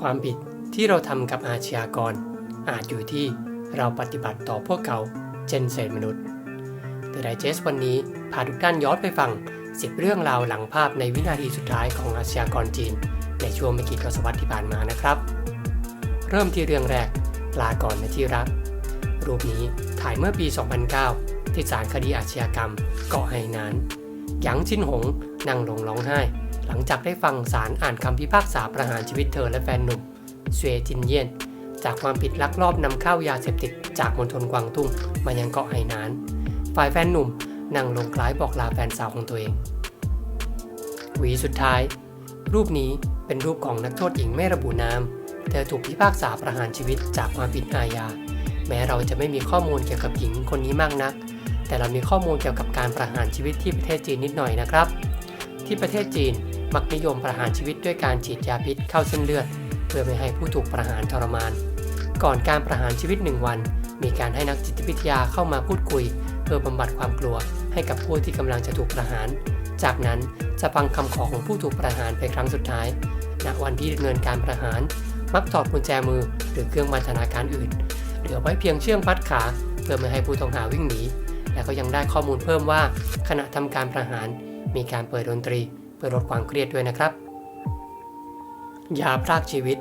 ความผิดที่เราทำกับอาชญากร อาจอยู่ที่เราปฏิบัติต่อพวกเขาเช่นเศษมนุษย์ The Digest วันนี้พาทุกท่านย้อนไปฟัง 10 เรื่องราวหลังภาพในวินาทีสุดท้ายของอาชญากรจีน ในช่วงไม่กี่ทศวรรษที่ผ่านมานะครับ เริ่มที่เรื่องแรกลาก่อนนะที่รัก รูปนี้ถ่ายเมื่อปี 2009 ที่ศาลคดีอาชญากรรม เกาะไหหนานหยางชินหงนั่งลงร้องไห้ หลังจากได้ฟังศาลอ่านคำพิพากษาประหารชีวิตเธอและแฟนหนุ่มเสวยจินเยียน จากความผิดลักลอบนำเข้ายาเสพติดจากมณฑลกวางตุ้งมายังเกาะไหหนาน ฝ่ายแฟนหนุ่มนั่งลงคล้ายบอกลาแฟนสาวของตัวเอง หวีสุดท้าย รูปนี้เป็นรูปของนักโทษหญิงไม่ระบุนาม เธอถูกพิพากษาประหารชีวิตจากความผิดอาญา แม้เราจะไม่มีข้อมูลเกี่ยวกับหญิงคนนี้มากนัก แต่เรามีข้อมูลเกี่ยวกับการประหารชีวิตที่ประเทศจีนนิดหน่อยนะครับ ที่ประเทศจีน มักนิยมประหารชีวิตด้วยการฉีดยาพิษเข้าเส้นเลือด เพื่อไม่ให้ผู้ถูกประหารทรมาน ก่อนการประหารชีวิตหนึ่งวัน มีการให้นักจิตวิทยาเข้ามาพูดคุย เพื่อบำบัดความกลัวให้กับผู้ที่กำลังจะถูกประหาร จากนั้นจะฟังคำขอของผู้ถูกประหารเป็นครั้งสุดท้าย ณ วันที่ดำเนินการประหาร มักถอดกุญแจมือหรือเครื่องบรรณาการอื่น เหลือไว้เพียงเชื่อมพัดขาเพื่อไม่ให้ผู้ต้องหาวิ่งหนี และก็ยังได้ข้อมูลเพิ่มว่า ขณะทำการประหาร มีการเปิดดนตรี เพื่อลดความเครียดด้วยนะครับ ยาพรากชีวิต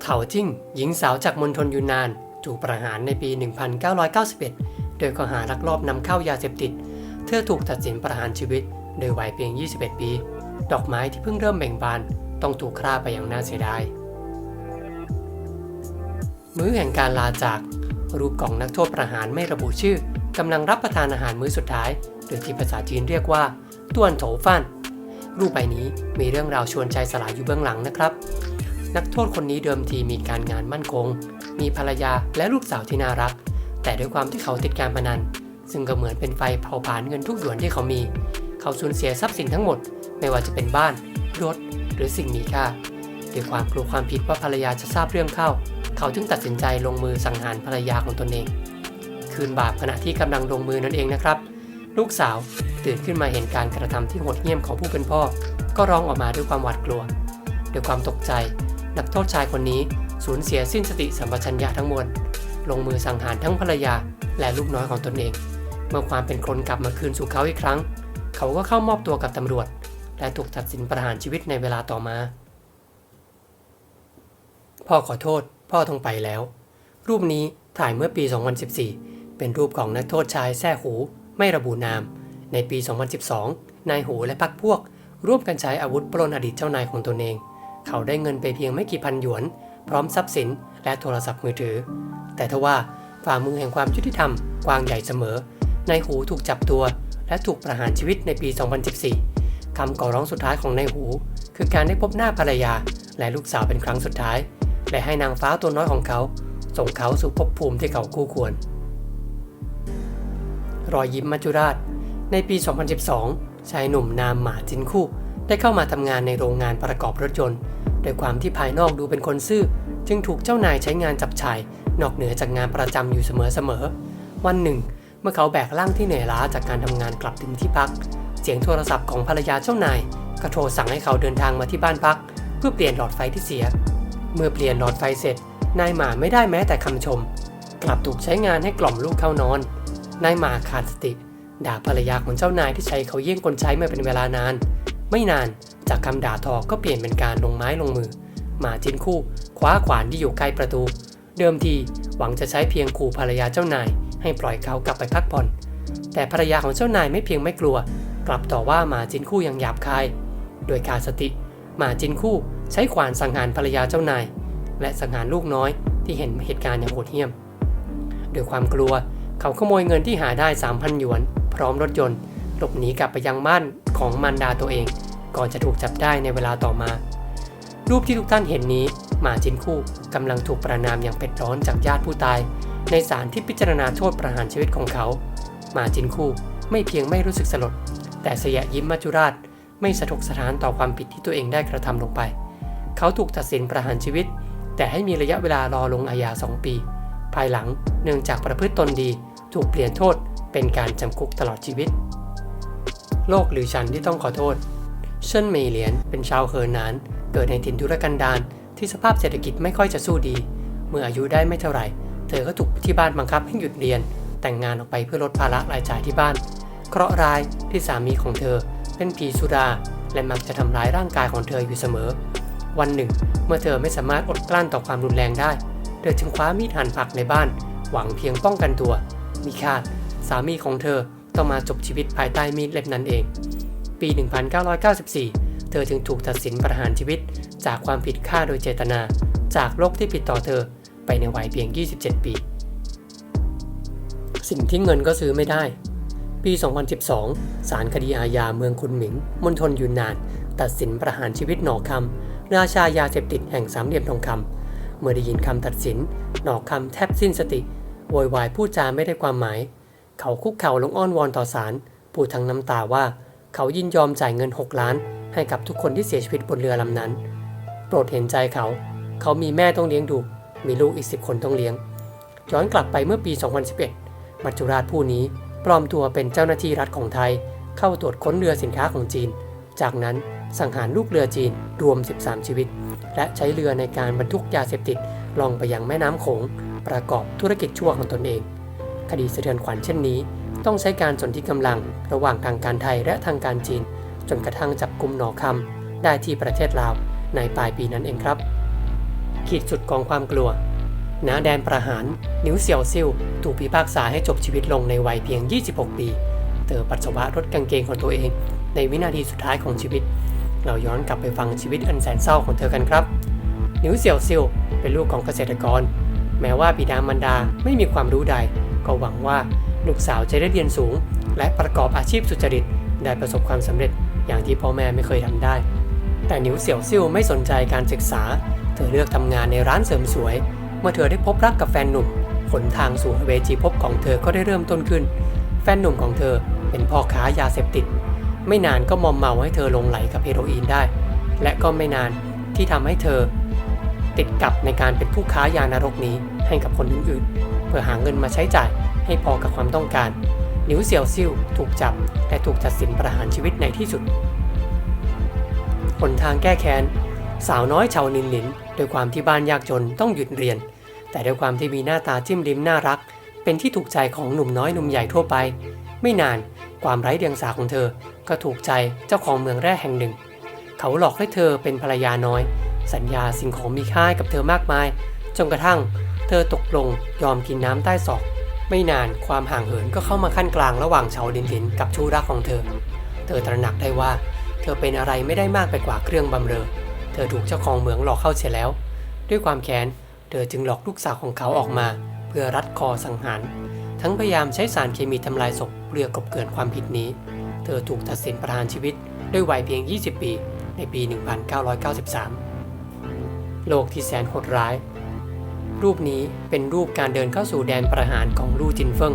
เถาจิ้ง หญิงสาวจากมณฑลยูนนาน ถูกประหารในปี 1991 โดยข้อหาลักลอบนำเข้ายาเสพติด เธอถูกตัดสินประหารชีวิต โดยวัยเพียง 21 ปี ดอกไม้ที่เพิ่งเริ่มเบ่งบาน ต้องถูกฆ่าไปอย่างน่าเสียดาย มื้อแห่งการลาจาก รูปของนักโทษประหารไม่ระบุชื่อกำลังรับประทานอาหารมื้อสุดท้ายโดยที่ภาษาจีนเรียกว่าต้วนโถฟัน รูปใบนี้มีเรื่องราวชวนใจสลายอยู่เบื้องหลังนะครับ นักโทษคนนี้เดิมทีมีการงานมั่นคง มีภรรยาและลูกสาวที่น่ารัก แต่ด้วยความที่เขาติดการพนัน ซึ่งก็เหมือนเป็นไฟเผาผลาญเงินทุกหยวนที่เขามี เขาสูญเสียทรัพย์สินทั้งหมด ไม่ว่าจะเป็นบ้านรถหรือสิ่งมีค่าด้วยความกลัวความผิดว่าภรรยาจะทราบเรื่องเข้า เขาจึงตัดสินใจลงมือสังหารภรรยาของตนเอง คืนบาปขณะที่กำลังลงมือนั่นเองนะครับ ลูกสาว ตื่นขึ้นมาเห็นการกระทำที่โหดเหี้ยมของผู้เป็นพ่อ ก็ร้องออกมาด้วยความหวาดกลัว ด้วยความตกใจ นักโทษชายคนนี้สูญเสียสิ้นสติสัมปชัญญะทั้งมวล ลงมือสังหารทั้งภรรยาและลูกน้อยของตนเอง เมื่อความเป็นคนกลับมาคืนสู่เขาอีกครั้ง เขาก็เข้ามอบตัวกับตำรวจ และถูกตัดสินประหารชีวิตในเวลาต่อมา พ่อขอโทษ พ่อต้องไปแล้ว รูปนี้ถ่ายเมื่อปี 2014 เป็นรูปของนักโทษชายแท้หู ไม่ระบุนาม ในปี 2012 นายหูและพักพวก ร่วมกันใช้อาวุธปล้นอดีตเจ้านายของตนเอง เขาได้เงินไปเพียงไม่กี่พันหยวน พร้อมทรัพย์สิน และโทรศัพท์มือถือ แต่ทว่าฝ่ามือแห่งความยุติธรรมกว้างใหญ่เสมอ นายหูถูกจับตัว และถูกประหารชีวิตในปี 2014 คำก่อร้องสุดท้ายของนายหู คือการได้พบหน้าภรรยา และลูกสาวเป็นครั้งสุดท้าย และให้นางฟ้าตัวน้อยของเขา ส่งเขาสู่ภพภูมิที่เขาคู่ควร รอยยิ้มมัจจุราช ในปี 2012 ชายหนุ่มนามหมาจินคู่ ได้เข้ามาทำงานในโรงงานประกอบรถยนต์โดยความที่ภายนอกดูเป็นคนซื่อ จึงถูกเจ้านายใช้งานจับชาย นอกเหนือจากงานประจำอยู่เสมอๆวันหนึ่ง เมื่อเขาแบกร่างที่เหนื่อยล้าจากการทำงานกลับถึงที่พัก เสียงโทรศัพท์ของภรรยาเจ้านายก็โทรสั่งให้เขาเดินทางมาที่บ้านพัก เพื่อเปลี่ยนหลอดไฟที่เสีย เมื่อเปลี่ยนหลอดไฟเสร็จ นายหมาไม่ได้แม้แต่คำชม กลับถูกใช้งานให้กล่อมลูกเข้านอน นายหมาขาดสติ ด่าภรรยาของเจ้านายที่ใช้เขาเยี่ยงคนใช้มาเป็นเวลานาน ไม่นานจากคำด่าทอก็เปลี่ยนเป็นการลงไม้ลงมือ หมาจินคู่คว้าขวานที่อยู่ใกล้ประตู เดิมทีหวังจะใช้เพียงขู่ภรรยาเจ้านาย ให้ปล่อยเขากลับไปพักผ่อน แต่ภรรยาของเจ้านายไม่เพียงไม่กลัว กลับต่อว่าหมาจินคู่อย่างหยาบคาย โดยขาดสติ หมาจินคู่ใช้ขวานสังหารภรรยาเจ้านาย และสังหารลูกน้อยที่เห็นเหตุการณ์อย่างโหดเหี้ยม ด้วยความกลัวเขาขโมยเงินที่หาได้3,000หยวน พร้อมรถยนต์ หลบหนีกลับไปยังบ้านของมารดาตัวเอง ก่อนจะถูกจับได้ในเวลาต่อมา รูปที่ทุกท่านเห็นนี้หมาจินคู่กำลังถูกประนามอย่างเผ็ดร้อนจากญาติผู้ตาย ในศาลที่พิจารณาโทษประหารชีวิตของเขาหมาจินคู่ไม่เพียงไม่รู้สึกสลด แต่เสยยิ้มมัจจุราช ไม่สะทกสถานต่อความผิดที่ตัวเองได้กระทำลงไป เขาถูกตัดสินประหารชีวิต แต่ให้มีระยะเวลารอลงอาญา2 ปี ภายหลังเนื่องจากประพฤติตนดี ถูกเปลี่ยนโทษ เป็นการจำคุกตลอดชีวิต โลกหรือฉันที่ต้องขอโทษ เชินเมยเหลียนเป็นชาวเฮอหนาน เกิดในถิ่นทุรกันดารที่สภาพเศรษฐกิจไม่ค่อยจะสู้ดี เมื่ออายุได้ไม่เท่าไหร่ เธอก็ถูกที่บ้านบังคับให้หยุดเรียน แต่งงานออกไปเพื่อลดภาระรายจ่ายที่บ้าน เคราะห์ร้ายที่สามีของเธอเป็นผีสุราและมักจะทำร้ายร่างกายของเธออยู่เสมอ วันหนึ่ง เมื่อเธอไม่สามารถอดกลั้นต่อความรุนแรงได้ เธอจึงคว้ามีดหั่นผักในบ้าน หวังเพียงป้องกันตัวมิคาด สามีของเธอต้องมาจบชีวิตภายใต้มีดเล่มนั้นเอง ปี 1994 เธอจึงถูกตัดสินประหารชีวิต จากความผิดฆ่าโดยเจตนา จากโรคที่ผิดต่อเธอไปในวัยเพียง 27 ปี สิ่งที่เงินก็ซื้อไม่ได้ ปี 2012 ศาลคดีอาญาเมืองคุนหมิง มณฑลยูนนาน ตัดสินประหารชีวิตหนอคำราชายาเสพติดแห่งสามเหลี่ยมทองคำเมื่อได้ยินคำตัดสิน หนอคำแทบสิ้นสติโวยวายพูดจาไม่ได้ความหมาย เขาคุกเข่าลงอ้อนวอนต่อศาลพูดทั้งน้ำตาว่า เขายินยอมจ่ายเงิน 6 ล้าน ให้กับทุกคนที่เสียชีวิตบนเรือลำนั้น โปรดเห็นใจเขา เขามีแม่ต้องเลี้ยงดู มีลูกอีก 10 คนต้องเลี้ยง ย้อนกลับไปเมื่อปี 2011 มัจจุราชผู้นี้ปลอมตัวเป็นเจ้าหน้าที่รัฐของไทย เข้าตรวจค้นเรือสินค้าของจีน จากนั้นสังหารลูกเรือจีนรวม 13 ชีวิต และใช้เรือในการบรรทุกยาเสพติดลองไปยังแม่น้ำโขงประกอบธุรกิจชั่วของตนเอง คดีสะเทือนขวัญเช่นนี้ ต้องใช้การสนธิกำลังระหว่างทางการไทยและทางการจีน จนกระทั่งจับกลุ่มหนอคำได้ที่ประเทศลาวในปลายปีนั้นเองครับ ขีดสุดของความกลัวณแดนประหาร นิ้วเสี่ยวซิ่วถูกพิพากษาให้จบชีวิตลงในวัยเพียง 26 ปี เธอปัสสาวะรถกางเกงของตัวเอง ในวินาทีสุดท้ายของชีวิต เราย้อนกลับไปฟังชีวิตอันแสนเศร้าของเธอกันครับ นิ้วเสี่ยวซิ่วเป็นลูกของเกษตรกร แม้ว่าบิดามารดาไม่มีความรู้ใด ก็หวังว่าลูกสาวจะได้เรียนสูง และประกอบอาชีพสุจริต ได้ประสบความสำเร็จอย่างที่พ่อแม่ไม่เคยทำได้ แต่นิวเสี่ยวซิ่วไม่สนใจการศึกษา เธอเลือกทำงานในร้านเสริมสวย เมื่อเธอได้พบรักกับแฟนหนุ่มหนทางสู่เวจีพบของเธอก็ได้เริ่มต้นขึ้น แฟนหนุ่มของเธอเป็นพ่อค้ายาเสพติด ไม่นานก็มอมเมาให้เธอลงไหลกับเฮโรอีนได้ และก็ไม่นานที่ทำให้เธอ ติดกับในการเป็นผู้ค้ายานรกนี้ให้กับคนอื่นๆ เพื่อหาเงินมาใช้จ่ายให้พอกับความต้องการนิวเสี่ยวซิ่วถูกจับและถูกตัดสินประหารชีวิตในที่สุดหนทางแก้แค้น สาวน้อยชาวนินหลินโดวยความที่บ้านยากจนต้องหยุดเรียน แต่ด้วยความที่มีหน้าตาจิ้มลิ้มน่ารัก เป็นที่ถูกใจของหนุ่มน้อยหนุ่มใหญ่ทั่วไป ไม่นานความไร้เดียงสาของเธอก็ถูกใจเจ้าของเมืองแร่แห่งหนึ่ง เขาหลอกให้เธอเป็นภรรยาน้อย สัญญาสิ่งของมีค่าให้กับเธอมากมายจนกระทั่ง เธอตกลงยอมกินน้ำใต้ศอก ไม่นานความห่างเหินก็เข้ามาขั้นกลางระหว่างชาวลินลินกับชู้รักของเธอ เธอตระหนักได้ว่า เธอเป็นอะไรไม่ได้มากไปกว่าเครื่องบำเรอ เธอถูกเจ้าของเหมืองหลอกเข้าเสียแล้ว ด้วยความแค้นเธอจึงหลอกลูกสาวของเขาออกมา เพื่อรัดคอสังหาร ทั้งพยายามใช้สารเคมีทำลายศพเพื่อกบเกลื่อนความผิดนี้ เธอถูกตัดสินประหารชีวิต ด้วยวัยเพียง 20 ปี ในปี 1993 โลกที่แสนโหดร้าย รูปนี้เป็นรูปการเดินเข้าสู่แดนประหารของลู่จินเฟิง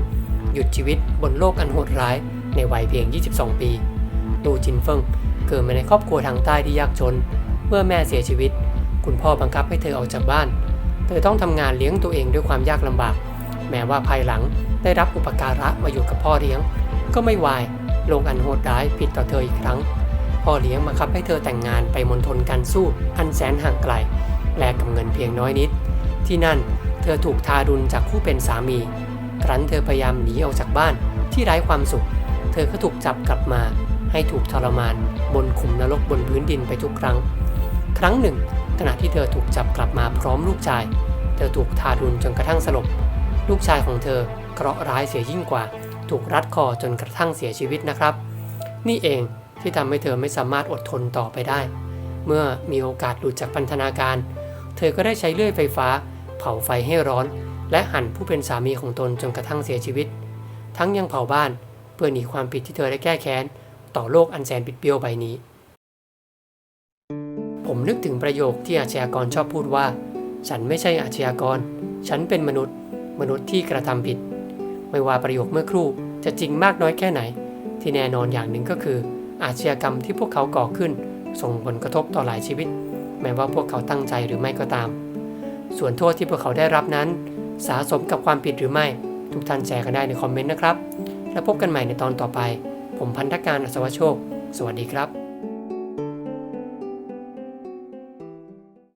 หยุดชีวิตบนโลกอันโหดร้ายในวัยเพียง 22 ปี ลู่จินเฟิงเกิดมาในครอบครัวทางใต้ที่ยากจน เมื่อแม่เสียชีวิต คุณพ่อบังคับให้เธอออกจากบ้าน เธอต้องทำงานเลี้ยงตัวเองด้วยความยากลำบาก แม้ว่าภายหลังได้รับอุปการะมาอยู่กับพ่อเลี้ยง ก็ไม่วายโลกอันโหดร้ายผิดต่อเธออีกครั้ง พ่อเลี้ยงบังคับให้เธอแต่งงานไปมณฑลการสู้อันแสนห่างไกลแลกกับเงินเพียงน้อยนิด ที่นั่นเธอถูกทารุณจากผู้เป็นสามี ครั้นเธอพยายามหนีออกจากบ้านที่ไร้ความสุข เธอก็ถูกจับกลับมา ให้ถูกทรมาน บนขุมนรกบนพื้นดินไปทุกครั้ง ครั้งหนึ่ง ขณะที่เธอถูกจับกลับมาพร้อมลูกชาย เธอถูกทารุณจนกระทั่งสลบ ลูกชายของเธอเคราะห์ร้ายเสียยิ่งกว่า ถูกรัดคอจนกระทั่งเสียชีวิตนะครับ นี่เองที่ทำให้เธอไม่สามารถอดทนต่อไปได้ เมื่อมีโอกาสหลุดจากพันธนาการ เธอก็ได้ใช้เลื่อยไฟฟ้า เผาไฟให้ร้อน และหั่นผู้เป็นสามีของตนจนกระทั่งเสียชีวิต ทั้งยังเผาบ้านเพื่อหนีความผิดที่เธอได้แก้แค้น ต่อโลกอันแสนบิดเบี้ยวใบนี้ ผมนึกถึงประโยคที่อาชญากรชอบพูดว่า ฉันไม่ใช่อาชญากร ฉันเป็นมนุษย์ มนุษย์ที่กระทำผิด ไม่ว่าประโยคเมื่อครู่จะจริงมากน้อยแค่ไหน ที่แน่นอนอย่างหนึ่งก็คือ อาชญากรรมที่พวกเขาก่อขึ้น ส่งผลกระทบต่อหลายชีวิต แม้ว่าพวกเขาตั้งใจหรือไม่ก็ตาม ส่วนโทษที่พวกเขาได้รับนั้น สาสมกับความผิดหรือไม่ ทุกท่านแชร์กันได้ในคอมเมนต์นะครับ แล้วพบกันใหม่ในตอนต่อไป ผมพันธการอัศวโชค สวัสดีครับ